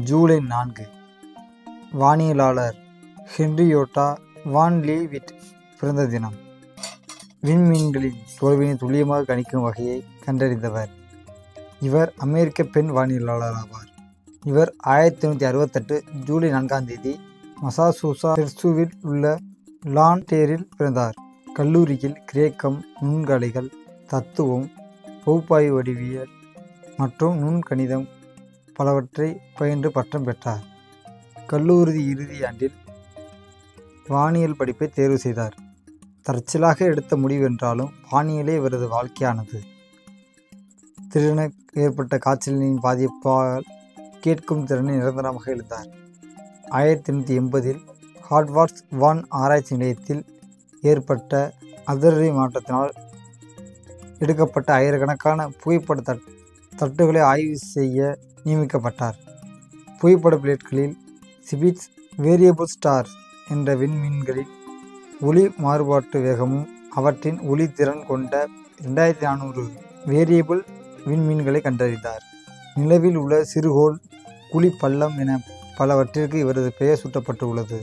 ஜூலை நான்கு. வானியலாளர் ஹென்ரியோட்டா வான் லீவிட் பிறந்த தினம். விண்மீன்களின் தொலைவினை துல்லியமாக கணிக்கும் வகையை கண்டறிந்தவர். இவர் அமெரிக்க பெண் வானியலாளர் ஆவார். இவர் ஆயிரத்தி தொண்ணூற்றி அறுபத்தெட்டு ஜூலை நான்காம் தேதி மசாசூசா செர்சுவில் உள்ள லான்டேரில் பிறந்தார். கல்லூரியில் கிரேக்கம் நுண்கலைகள் தத்துவம் பகுப்பாய்வு வடிவியல் மற்றும் நுண்கணிதம் பலவற்றை பயின்று பட்டம் பெற்றார். கல்லூரி இறுதி ஆண்டில் வானியல் படிப்பை தேர்வு செய்தார். தற்செயலாக எடுத்த முடிவென்றாலும் வானியலே இவரது வாழ்க்கையானது. திடீரென ஏற்பட்ட காய்ச்சலின் பாதிப்பால் கேட்கும் திறனை நிரந்தரமாக எழுந்தார். ஆயிரத்தி எண்ணூற்றி எண்பதில் ஹார்ட்வார்ட்ஸ் வான் ஆராய்ச்சி நிலையத்தில் ஏற்பட்ட அதிரடி மாற்றத்தினால் எடுக்கப்பட்ட ஆயிரக்கணக்கான புகைப்பட தட் தட்டுகளை ஆய்வு செய்ய நியமிக்கப்பட்டார். புகைப்பட பிளேட்களில் சிபிட்ஸ் வேரியபிள் ஸ்டார்ஸ் என்ற விண்மீன்களின் ஒளி மாறுபாட்டு வேகமும் அவற்றின் ஒளி திறன் கொண்ட ரெண்டாயிரத்தி நானூறு வேரியபிள் விண்மீன்களை கண்டறிந்தார். நிலவில் உள்ள சிறுகோள் குழி பள்ளம் என பலவற்றிற்கு இவரது பெயர் சூட்டப்பட்டு உள்ளது